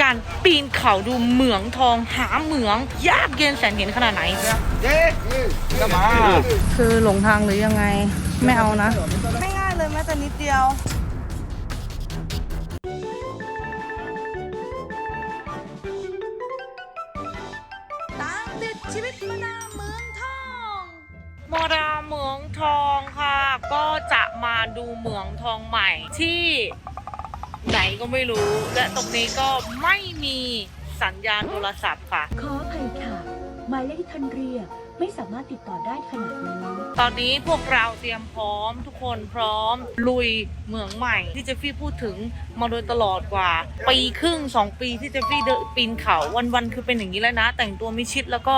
การปีนเขาดูเหมืองทองหาเหมือง ยากเย็นแสนเห็นขนาดไหน干嘛？คือหลงทางหรือยังไง ไม่เอานะ ไม่ง่ายเลยแม้แต่นิดเดียว ตามติดชีวิตมาดามเมืองทองมาดามเมืองทองค่ะ ก็จะมาดูเมืองทองใหม่ที่ไหน ก็ไม่รู้ และตรงนี้ก็ไม่มีสัญญาณโทรศัพท์ค่ะ ขออภัยค่ะ หมายเลขที่ท่านเรียก ไม่สามารถติดต่อได้ขณะนี้ตอนนี้พวกเราเตรียมพร้อม ทุกคนพร้อม ลุยเมืองใหม่ ที่เจฟฟี่พูดถึงมาโดยตลอดกว่า ปีครึ่งสองปีที่เจฟฟี่เดินปีนเขาวันๆคือเป็นอย่างนี้แล้วนะ แต่งตัวไมิชิดแล้วก็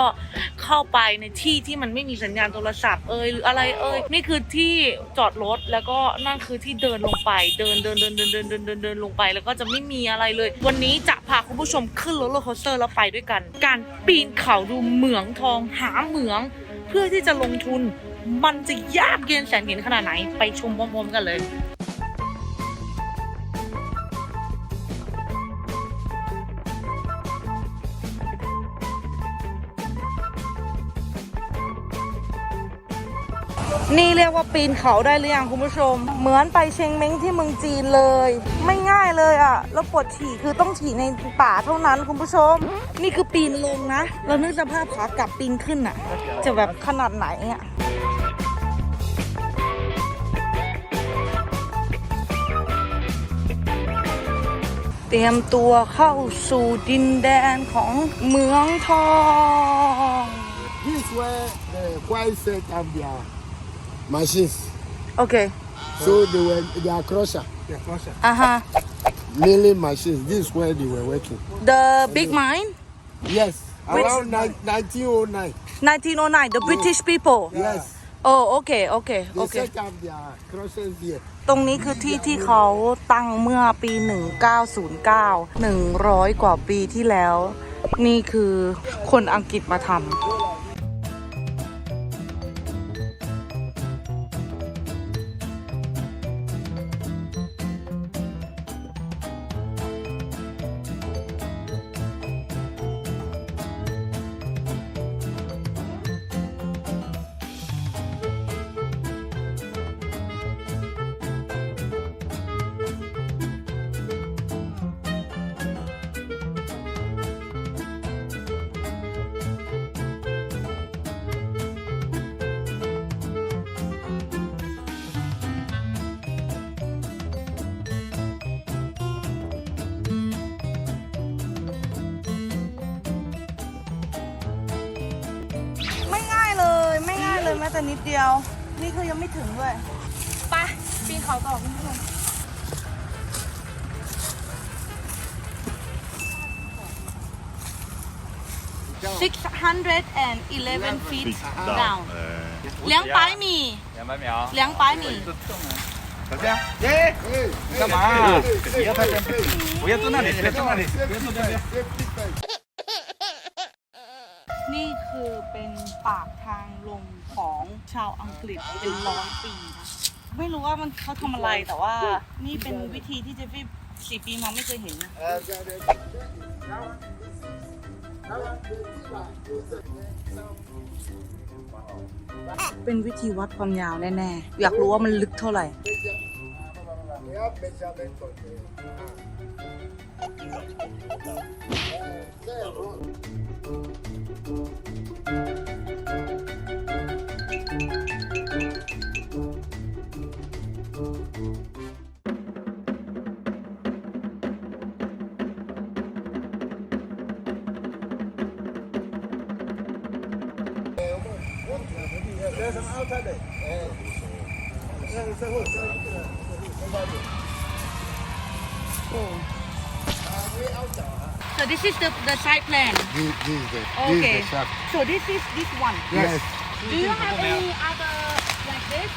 เข้าไปในที่ที่มันไม่มีสัญญาณโทรศัพท์เอ่ยหรืออะไรเอ่ยนี่คือที่จอดรถแล้วก็นั่นคือที่เดินลงไป เดินเดินเดินเดินเดินเดินเดินเดินลงไป แล้วก็จะไม่มีอะไรเลย วันนี้จะพาคุณผู้ชมขึ้นโรลเลอร์โคสเตอร์แล้วไปด้วยกัน การปีนเขาดูเหมืองทองหาเหมืองเพื่อที่จะลงทุน มันจะยากเย็นแสนเห็นขนาดไหน ไปชมพร้อมๆกันเลย นี่เรียกว่าปีนเขาได้หรือยังคุณผู้ชม เหมือนไปเชงเม้งที่เมืองจีนเลย ไม่ง่ายเลยอะ่ะแล้วปวดฉี่คือต้องฉี่ในป่าเท่านั้นคุณผู้ชม นี่คือปีนลงนะ เรานึกสภาพขากลับปีนขึ้นอะ่ะ จะแบบขนาดไหนอะเตรียมตัวเข้าสู่ดินแดนของเมืองทอง This where the white set have their machines. โอเค So they were they are crusher, อ่าฮะ milling machines. This is where they were working. the big mine Yes, Which- around ni- 1909. 1909 the British people Yes, โอ้โอเคโอเค they โอเค set up their crushers here. ตรงนี้คือที่ที่เขาตั้งเมื่อปี 1909 100 กว่าปีที่แล้ว นี่คือคนอังกฤษมาทำ จะนิดเดียว นี่คือยังไม่ถึงด้วยไปปีนเขาต่อคุณผู้ชม611 feet down 两百米两百秒两百米小心！哎，你干嘛？不要坐那里，不要坐那里，不要坐那里。 นี่คือเป็นปากทางลงของชาวอังกฤษเป็นร้อยปีนะไม่รู้ว่ามันเขาทำอะไรแต่ว่า นี่เป็นวิธีที่เจฟฟี่สี่ปีมาไม่เคยเห็นนะเป็นวิธีวัดความยาวแน่ๆ อยากรู้ว่ามันลึกเท่าไหร่ 不要没下没准的。哎，我们我们这里有什么好？Oh. So this is the, the site plan. This, this is the, this okay. is the shaft. So this is this one. Yes. Do you have any other like this?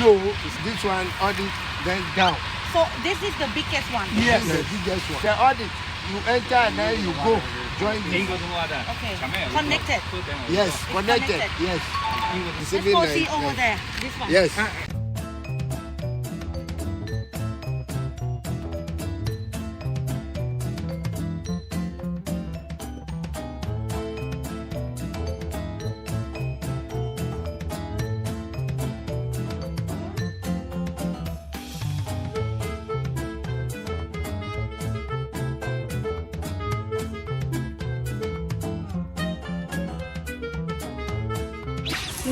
No, it's this one audit then down. So this is the biggest one. Yes, the biggest one. The audit, you enter and then you go. Join this. Okay. Connected. Yes, connected. connected. Yes. Let's go see over there. This one. Yes. Uh,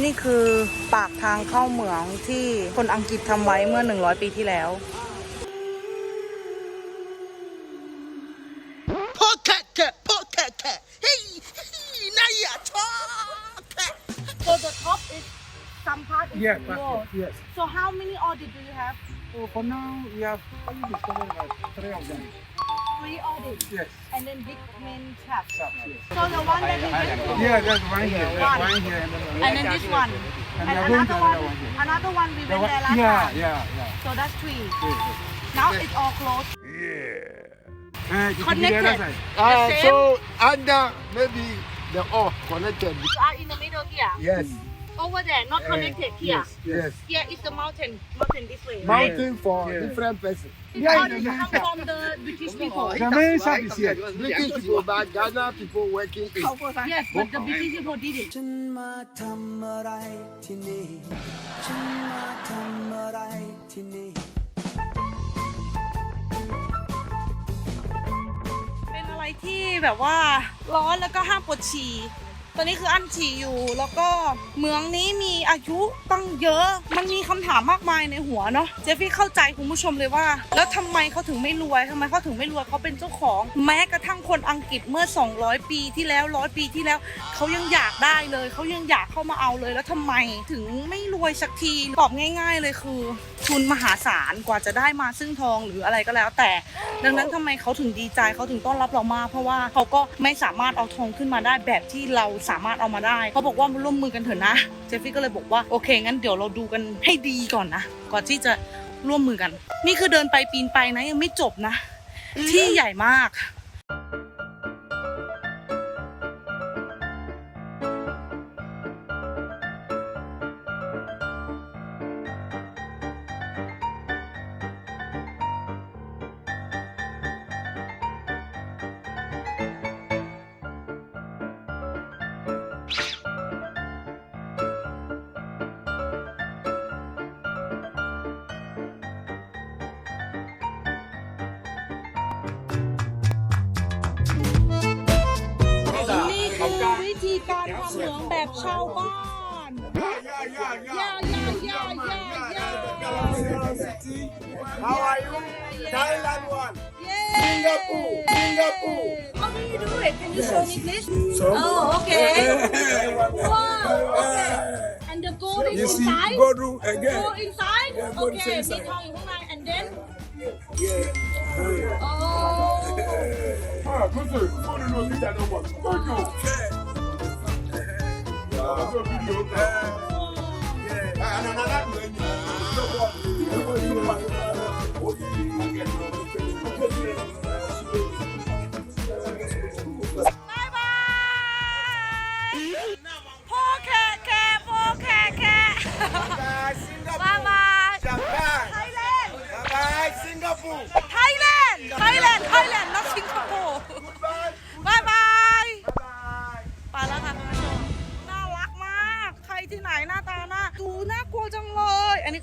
นี่คือปากทางเข้าเหมืองที่คนอังกฤษทำไว้เมื่อ 100 ปีที่แล้ว Pocket, pocket, hey, Naya, pocket. So the top is some part is Yes, yours. yes. So how many audit do you have? So for now, we have only discovered about three of them. Three audits. Yes. And then big main shaft. Yes. So the one that we went to. Yeah, there's one here, One. one here, and then, And then this one. and And we are going to another one, another one here. another one we The went one- there last yeah, time. yeah, yeah. yeah. So that's three. Yes. Now it's all closed. Uh, it the Connected. Uh, so under maybe the all connected. You are in the middle here. Yes. Over there, not connected here. Yes, yes. Here is the mountain. Mountain this way. right? Mountain for Yeah. different persons. Yeah, All the this main come shaft. from the British people. The main shaft is here. British people, but Ghana people working in. Yes, but the British people did it. ฉันมาทำอะไรที่นี่ ฉันมาทำอะไรที่นี่ เป็นอะไรที่แบบว่าร้อนแล้วก็ห้ามปวดฉี่ ตอนนี้คืออั้นฉี่อยู่ แล้วก็เมืองนี้มีอายุตั้งเยอะ มันมีคำถามมากมายในหัวเนาะเจฟฟี่เข้าใจคุณผู้ชมเลยว่า แล้วทำไมเขาถึงไม่รวยทำไมเขาถึงไม่รวยเขาเป็นเจ้าของ แม้กระทั่งคนอังกฤษเมื่อ 200 ปีที่แล้วร้อยปีที่แล้วเขายังอยากได้เลยเขายังอยากเข้ามาเอาเลยแล้วทำไมถึงไม่รวยสักทีตอบง่าย ๆ เลยคือ ทุนมหาศาลกว่าจะได้มาซึ่งทองหรืออะไรก็แล้ว แต่ดังนั้นทำไมเขาถึงดีใจเขาถึงต้อนรับเรามากเพราะว่าเขาก็ไม่สามารถเอาทองขึ้นมาได้แบบที่เราสามารถเอามาได้เขาบอกว่ามาร่วมมือกันเถอะนะเจฟฟี่ก็เลยบอกว่าโอเคงั้นเดี๋ยวเราดูกันให้ดีก่อนนะก่อนที่จะร่วมมือกัน นี่คือเดินไปปีนไปนะยังไม่จบนะ ที่ใหญ่มาก เหมืองแบบชาวบ้านย่าย่าย่าย่าย่า How are you? Thailand one. Yay! Singapore. Singapore. How do you do it? Can you show me please? Oh, okay. Wow, okay. And the gold is inside? Go do again. Go inside? go Okay, inside. มีทองอยู่ข้างใน and then? Oh. Ah, go to. Go to no leader no more. Go Thank you.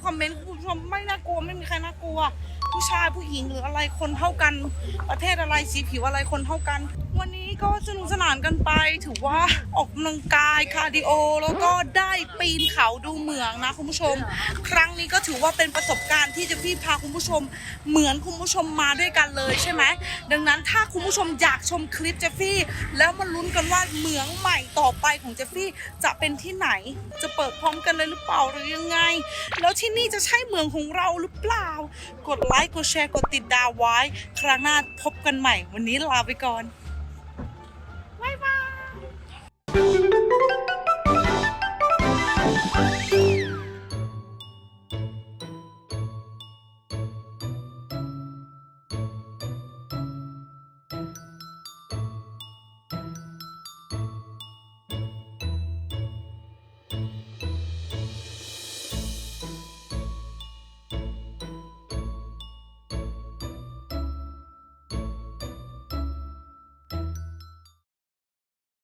คอมเมนต์คุณผู้ชมไม่น่ากลัวไม่มีใครน่ากลัว ผู้ชายผู้หญิงหรืออะไรคนเท่ากัน ประเทศอะไรสีผิวอะไรคนเท่ากัน ก็สนุกสนานกันไป ถือว่าออกกำลังกายคาร์ดิโอ แล้วก็ได้ปีนเขาดูเหมืองนะคุณผู้ชม ครั้งนี้ก็ถือว่าเป็นประสบการณ์ที่เจะพี่พาคุณผู้ชม เหมือนคุณผู้ชมมาด้วยกันเลยใช่ไหมดังนั้นถ้าคุณผู้ชมอยากชมคลิปเจฟฟี่ แล้วมาลุ้นกันว่าเหมืองใหม่ต่อไปของเจฟฟี่จะเป็นที่ไหนจะเปิดพร้อมกันเลยหรือเปล่าหรือยังไง แล้วที่นี่จะใช่เหมืองของเราหรือเปล่า กดไลค์กดแชร์กดติดดาวไว้ ครั้งหน้าพบกันใหม่วันนี้ลาไปก่อน Thank you.